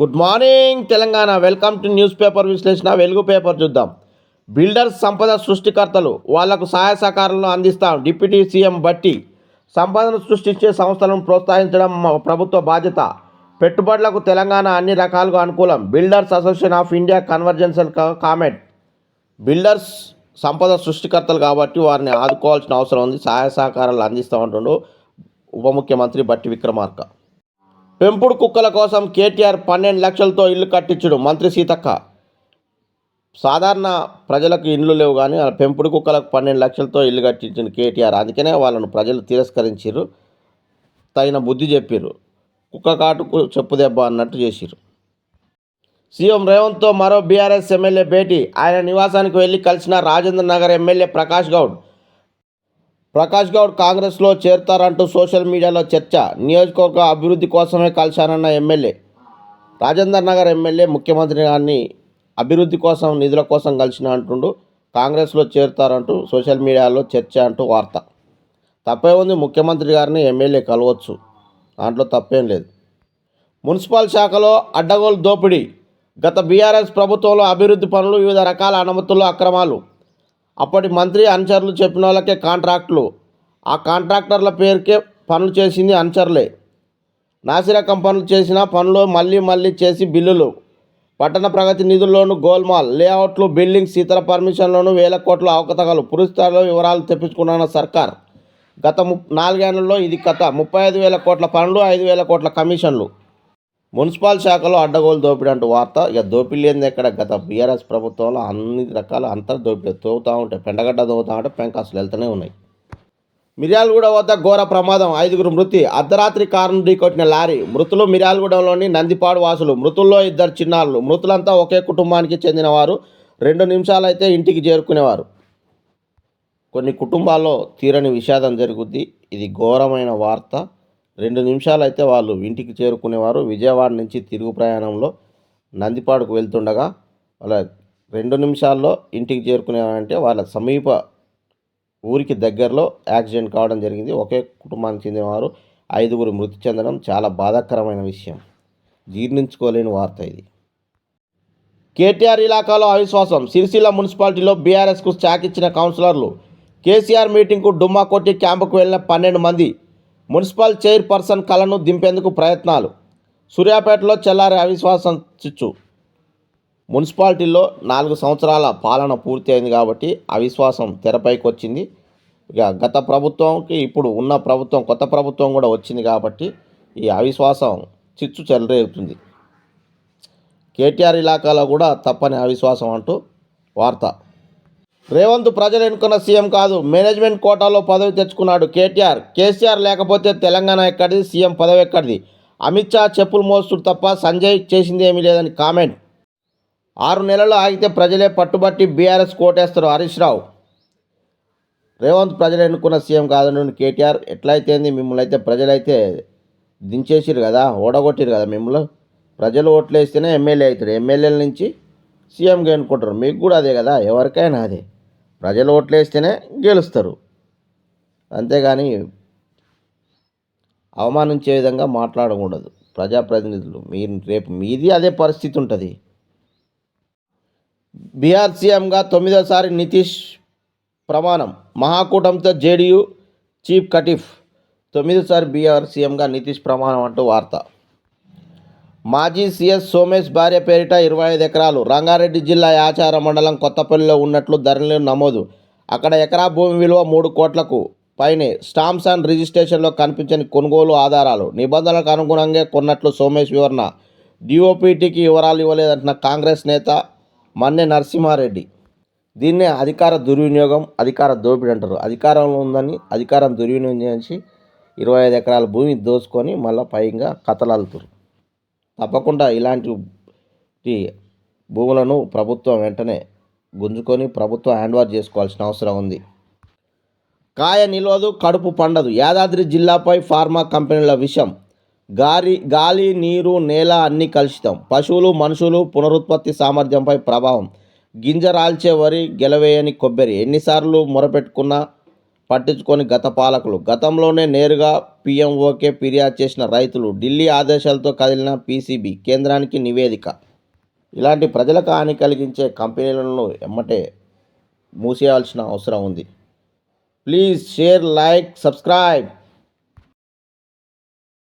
Good morning Telangana. Welcome to newspaper విశ్లేషణ. Velugu paper చూద్దాం. Builders సంపద సృష్టికర్తలు వాళ్ళకు సహాయ సహకారాలను అందిస్తాం. డిప్యూటీ సీఎం బట్టి సంపదను సృష్టించే సంస్థలను ప్రోత్సహించడం ప్రభుత్వ బాధ్యత. పెట్టుబడులకు తెలంగాణ అన్ని రకాలుగా అనుకూలం. బిల్డర్స్ అసోసియేషన్ ఆఫ్ ఇండియా కన్వర్జెన్సల్ కామెంట్. బిల్డర్స్ సంపద సృష్టికర్తలు కాబట్టి వారిని ఆదుకోవాల్సిన అవసరం ఉంది. సహాయ సహకారాలు అందిస్తామంటుండు ఉప ముఖ్యమంత్రి బట్టి విక్రమార్క. పెంపుడు కుక్కల కోసం కేటీఆర్ పన్నెండు లక్షలతో ఇల్లు కట్టించుడు మంత్రి సీతక్క. సాధారణ ప్రజలకు ఇండ్లు లేవు కానీ ఆ పెంపుడు కుక్కలకు పన్నెండు లక్షలతో ఇల్లు కట్టించిన కేటీఆర్. అందుకనే వాళ్ళను ప్రజలు తిరస్కరించారు తగిన బుద్ధి చెప్పారు కుక్క కాటుకు చెప్పు దెబ్బ అన్నట్టు చేసిరు సీఎం రేవంత్తో మరో బీఆర్ఎస్ ఎమ్మెల్యే భేటీ. ఆయన నివాసానికి వెళ్ళి కలిసిన రాజేంద్ర నగర్ ఎమ్మెల్యే ప్రకాష్ గౌడ్ ప్రకాష్ గౌడ్ కాంగ్రెస్లో చేరుతారంటూ సోషల్ మీడియాలో చర్చ. నియోజకవర్గ అభివృద్ధి కోసమే కలిశానన్న ఎమ్మెల్యే రాజేందర్ నగర్ ఎమ్మెల్యే ముఖ్యమంత్రి గారిని అభివృద్ధి కోసం నిధుల కోసం కలిసిన అంటుండు. కాంగ్రెస్లో చేరుతారంటూ సోషల్ మీడియాలో చర్చ అంటూ వార్త. తప్పే ఉంది ముఖ్యమంత్రి గారిని ఎమ్మెల్యే కలవచ్చు. దాంట్లో తప్పేం లేదు. మున్సిపల్ శాఖలో అడ్డగోలు దోపిడీ. గత బీఆర్ఎస్ ప్రభుత్వంలో అభివృద్ధి పనులు వివిధ రకాల అనుమతులు అక్రమాలు. అప్పటి మంత్రి అనుచరులు చెప్పిన వాళ్ళకే కాంట్రాక్టులు. ఆ కాంట్రాక్టర్ల పేరుకే పనులు చేసింది అనుచరులే. నాసిరకం పనులు చేసిన పనులు మళ్ళీ మళ్ళీ చేసి బిల్లులు. పట్టణ ప్రగతి నిధుల్లోనూ గోల్మాల్ లేఅవుట్లు బిల్డింగ్స్ ఇతర పర్మిషన్లోనూ వేల కోట్ల అవకతవకలు. పూర్తిస్థాయిలో వివరాలు తెప్పించుకున్న సర్కార్. గత ము నాలుగేళ్ళలో ఇది కథ. ముప్పై ఐదు వేల కోట్ల పనులు ఐదు వేల కోట్ల కమిషన్లు. మున్సిపల్ శాఖలో అడ్డగోలు దోపిడీ అంటూ వార్త. ఇక దోపిడీ ఎక్కడ? గత బీఆర్ఎస్ ప్రభుత్వంలో అన్ని రకాల అంతర్ దోపిడీ తోగుతూ ఉంటాయి పెండగడ్డ తోగుతూ ఉంటే పెంకాసులు వెళ్తూనే ఉన్నాయి. మిర్యాలగూడ వద్ద ఘోర ప్రమాదం. ఐదుగురు మృతి. అర్ధరాత్రి కారును ఢీకొట్టిన లారీ. మృతులు మిర్యాలగూడెంలోని నందిపాడు వాసులు. మృతుల్లో ఇద్దరు చిన్నారులు. మృతులంతా ఒకే కుటుంబానికి చెందినవారు. రెండు నిమిషాలైతే ఇంటికి చేరుకునేవారు. కొన్ని కుటుంబాల్లో తీరని విషాదం జరుగుద్ది. ఇది ఘోరమైన వార్త. రెండు నిమిషాలైతే వాళ్ళు ఇంటికి చేరుకునేవారు. విజయవాడ నుంచి తిరుగు ప్రయాణంలో నందిపాడుకు వెళ్తుండగా వాళ్ళ రెండు నిమిషాల్లో ఇంటికి చేరుకునేవారంటే వాళ్ళ సమీప ఊరికి దగ్గరలో యాక్సిడెంట్ కావడం జరిగింది. ఒకే కుటుంబానికి చెందినవారు. ఐదుగురు మృతి చెందడం చాలా బాధాకరమైన విషయం. జీర్ణించుకోలేని వార్త ఇది. కేటీఆర్ ఇలాకాలో అవిశ్వాసం. సిరిసిల్ల మున్సిపాలిటీలో బీఆర్ఎస్కు ఇచ్చిన కౌన్సిలర్లు కేసీఆర్ మీటింగ్కు డుమ్మా కొట్టి క్యాంపుకు వెళ్ళిన పన్నెండు మంది మున్సిపల్ చైర్పర్సన్ కళను దింపేందుకు ప్రయత్నాలు. సూర్యాపేటలో చెల్లారి అవిశ్వాసం చిచ్చు. మున్సిపాలిటీలో నాలుగు సంవత్సరాల పాలన పూర్తి అయింది కాబట్టి అవిశ్వాసం తెరపైకి వచ్చింది ఇక గత ప్రభుత్వంకి ఇప్పుడు ఉన్న ప్రభుత్వం కొత్త ప్రభుత్వం కూడా వచ్చింది కాబట్టి ఈ అవిశ్వాసం చిచ్చు చెలరేగుతుంది. కేటీఆర్ ఇలాకాలో కూడా తప్పని అవిశ్వాసం అంటూ వార్త. రేవంత్ ప్రజలు ఎన్నుకున్న సీఎం కాదు మేనేజ్మెంట్ కోటాలో పదవి తెచ్చుకున్నాడు కేటీఆర్. కేసీఆర్ లేకపోతే తెలంగాణ ఎక్కడిది? సీఎం పదవి ఎక్కడిది? అమిత్ షా చెప్పులు మోస్తుడు తప్ప సంజయ్ చేసింది ఏమీ లేదని కామెంట్. ఆరు నెలలు ఆగితే ప్రజలే పట్టుబట్టి బీఆర్ఎస్ కోటేస్తారు హరీష్ రావు. రేవంత్ ప్రజలు ఎన్నుకున్న సీఎం కాదని కేటీఆర్. ఎట్లయితే మిమ్మల్ని అయితే ప్రజలైతే దించేసిరు కదా ఓడగొట్టిరు కదా మిమ్మల్ని. ప్రజలు ఓట్లేస్తేనే ఎమ్మెల్యే అవుతాడు ఎమ్మెల్యేల నుంచి సీఎంగా ఎన్నుకుంటారు. మీకు కూడా అదే కదా? ఎవరికైనా అదే. ప్రజలు ఓట్లేస్తేనే గెలుస్తారు. అంతేగాని అవమానించే విధంగా మాట్లాడకూడదు. ప్రజాప్రతినిధులు మీరు రేపు మీది అదే పరిస్థితి ఉంటుంది. బీహార్ సీఎంగా తొమ్మిదోసారి నితీష్ ప్రమాణం. మహాకూటంతో జేడీయూ చీఫ్ కటిఫ్. తొమ్మిదోసారి బీహార్ సీఎంగా నితీష్ ప్రమాణం అంటూ వార్త. మాజీ సీఎస్ సోమేష్ భార్య పేరిట ఇరవై ఐదు ఎకరాలు రంగారెడ్డి జిల్లా యాచార మండలం కొత్తపల్లిలో ఉన్నట్లు ధరలు నమోదు. అక్కడ ఎకరా భూమి విలువ మూడు కోట్లకు పైనే స్టాంప్స్ అండ్ రిజిస్ట్రేషన్లో కనిపించని కొనుగోలు ఆధారాలు నిబంధనలకు అనుగుణంగా కొన్నట్లు సోమేష్ వివరణ. డిఓపిటికి వివరాలు ఇవ్వలేదంటున్న కాంగ్రెస్ నేత మన్నె నరసింహారెడ్డి. దీన్నే అధికార దుర్వినియోగం అధికార దోపిడీ అంటారు. అధికారంలో ఉందని అధికారం దుర్వినియోగం చేసి ఇరవై ఐదు ఎకరాల భూమి దోసుకొని మళ్ళీ పైగా కథలు తప్పకుండా ఇలాంటి భూములను ప్రభుత్వం వెంటనే గుంజుకొని ప్రభుత్వం హ్యాండ్ఓవర్ చేసుకోవాల్సిన అవసరం ఉంది. కాయ నిలవదు కడుపు పండదు. యాదాద్రి జిల్లాపై ఫార్మా కంపెనీల విషయం గాలి గాలి నీరు నేల అన్నీ కలుషితం. పశువులు మనుషులు పునరుత్పత్తి సామర్థ్యంపై ప్రభావం. గింజ రాల్చే వరి గెలవేయని కొబ్బరి. ఎన్నిసార్లు మొరపెట్టుకున్నా పట్టించుకొని గత పాలకులు. గతంలోనే నేరుగా పీఎంఓకే ఫిర్యాదు చేసిన రైతులు ఢిల్లీ ఆదేశాలతో కదిలిన పీసీబీ కేంద్రానికి నివేదిక. ఇలాంటి ప్రజలకు హాని కలిగించే కంపెనీలను ఎమ్మటే మూసేయాల్సిన అవసరం ఉంది. Please share like subscribe.